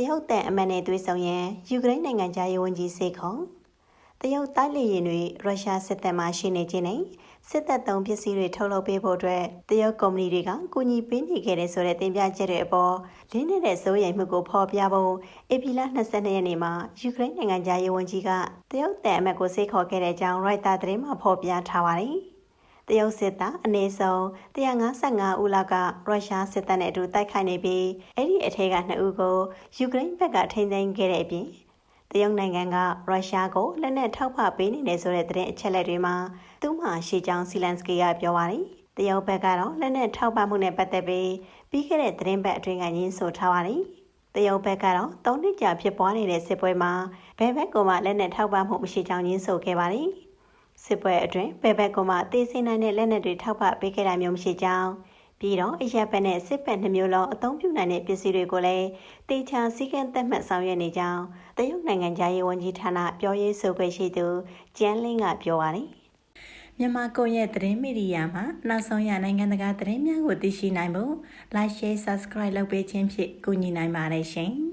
တရုတ်တန်အမတ်နဲ့တွေ့ဆုံရန်ယူကရိန်းနိုင်ငံသားရေးဝန်ကြီးစေခုံတရုတ်တိုက်လေယာဉ်တွေရုရှားစစ်တပ်မှရှိနေခြင်းနဲ့စစ်တပ်သုံးပစ္စည်းတွေထုတ်လုပ်ပေးဖို့အတွက်တရုတ်ကုမ္ပဏီတွေကကူညီပေးနေခဲ့တဲ့ဆိုတဲ့တင်ပြချက်တွေအပေါ်လင်းနေတဲ့စိုးရိမ်မှုကိုဖော်ပြဖို့ဧပြီလ22ရက်နေ့မှာယူကရိန်းနိုင်ငံသားရေးဝန်ကြီးကတရုတ်တန်အမတ်ကိုစိတ်ခေါ်ခဲ့တဲ့အကြောင်းရိုက်တာသတင်းမှာဖော်ပြထားပါတယ်။ တရုတ်စစ်သားအနည်းဆုံး155ဦးလောက်ကရုရှားစစ်တပ်နဲ့အတူတိုက်ခိုက်နေပြီးအဲ့ဒီအထက်က2ဦးကိုယူကရိန်းဘက်ကထိန်းသိမ်းခဲ့တဲ့အပြင်တရုတ်နိုင်ငံကရုရှားကိုလက်နက်ထောက်ပံ့ပေးနေတယ်ဆိုတဲ့သတင်းအချက်အလက်တွေမှာသူ့မှာရှီချောင်းစီလန်စကီကပြောပါတယ်။တရုတ်ဘက်ကတော့လက်နက်ထောက်ပံ့မှုနဲ့ပတ်သက်ပြီးပြီးခဲ့တဲ့သတင်းပတ်အတွင်းကညင်းဆိုထားပါတယ်။တရုတ်ဘက်ကတော့၃နှစ်ကြာဖြစ်ပွားနေတဲ့စစ်ပွဲမှာဘယ်ဘက်ကမှလက်နက်ထောက်ပံ့မှုမရှိကြောင်းညင်းဆိုခဲ့ပါတယ်။ စစ်ပွဲအတွင်းဘယ်ဘက်ကမှတေးစင်းနိုင်တဲ့လက်နက်တွေထောက်ပံ့ပေးခဲ့တာမျိုးမရှိကြောင်းပြီးတော့အရက်ဘက်နဲ့စစ်ဘက်နှမျိုးလုံးအသုံးပြုနိုင်တဲ့ပစ္စည်းတွေကိုလည်းတေချာစည်းကမ်းသက်မှတ်ဆောင်ရွက်နေကြောင်းတရုတ်နိုင်ငံသားရေးဝန်ကြီးဌာနပြောရေးဆိုခွင့်ရှိသူကျန်းလင်းကပြောပါတယ်မြန်မာကွန်ရက်သတင်းမီဒီယာမှာနောက်ဆုံးရနိုင်ငံတကာသတင်းများကိုသိရှိနိုင်ဖို့ Like Share Subscribe လုပ်ပေးခြင်းဖြင့်ကူညီနိုင်ပါတယ်ရှင်။